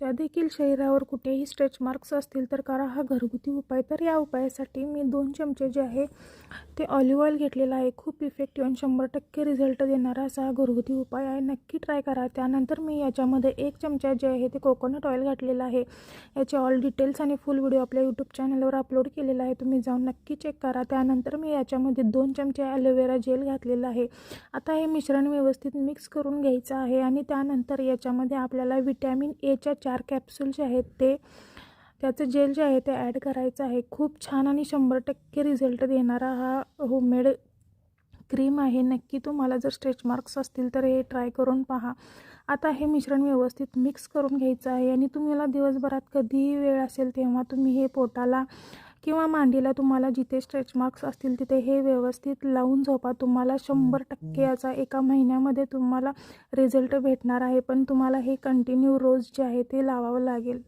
त्या देखील शरीरावर कुठेही स्ट्रेच मार्क्स असतील तर करा. हा घरगुती उपाय. तर या उपायासाठी मी दोन चमचे जे आहे ते ऑलिव्ह ऑइल घेतलेलं आहे. खूप इफेक्टिव्ह आणि शंभर टक्के रिझल्ट देणारा असा हा घरगुती उपाय आहे. नक्की ट्राय करा. त्यानंतर मी याच्यामध्ये एक चमचा जे आहे ते कोकोनट ऑइल घातलेलं आहे. याचे ऑल डिटेल्स आणि फुल व्हिडिओ आपल्या यूट्यूब चॅनलवर अपलोड केलेला आहे. तुम्ही जाऊन नक्की चेक करा. त्यानंतर मी याच्यामध्ये दोन चमचे ॲलोवेरा जेल घातलेलं आहे. आता हे मिश्रण व्यवस्थित मिक्स करून घ्यायचं आहे आणि त्यानंतर याच्यामध्ये आपल्याला विटॅमिन एच्या चार कॅप्सूल जे आहेत ते त्याचं जेल जे आहे ते ॲड करायचं आहे. खूप छान आणि शंभर टक्के रिझल्ट देणारा हा होममेड क्रीम आहे नक्की तुम्हाला जर स्ट्रेच मार्क्स असतील तर हे ट्राय करून पहा. आता हे मिश्रण व्यवस्थित मिक्स करून घ्यायचं आहे आणि तुम्हाला दिवसभरात कधीही वेळ असेल तेव्हा तुम्ही हे पोटाला किंवा मांडीला तुम्हाला जिथे स्ट्रेच मार्क्स असतील तिथे हे व्यवस्थित लावून झोपा. तुम्हाला शंभर टक्के याचा एका महिन्यामध्ये तुम्हाला रिझल्ट भेटणार आहे पण तुम्हाला हे कंटिन्यू रोज जे आहे ते लावावं लागेल.